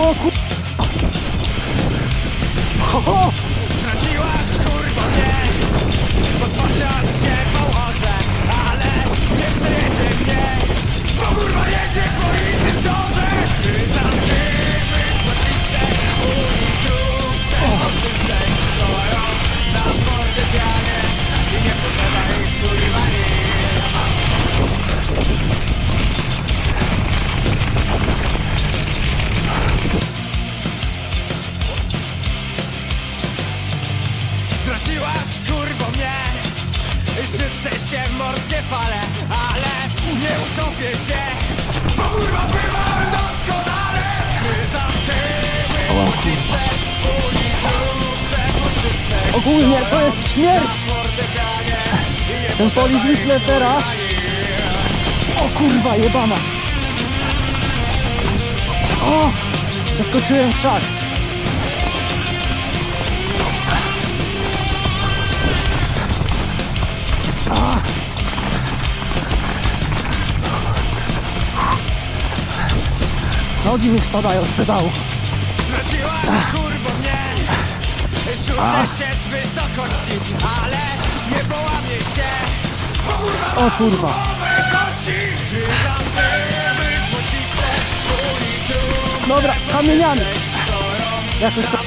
我哭。好、Straciłaś kurwo mnie Rzucę się w morskie fale Ale nie utopię się Bo kurwa bywam doskonale Chryzantymy złociste Ulitrówce poczyste Ogólnie to jest śmierć. Ten Polish Whistler teraz. O kurwa, jebana. O! Zaskoczyłem krzak. Nogi mi spadają z pedału. Straciłaś kurwo mnie Rzucę się z wysokości Ale nie połamię się Bo kurwa O kurwa. Dobra, kamieniami. Jakoś to...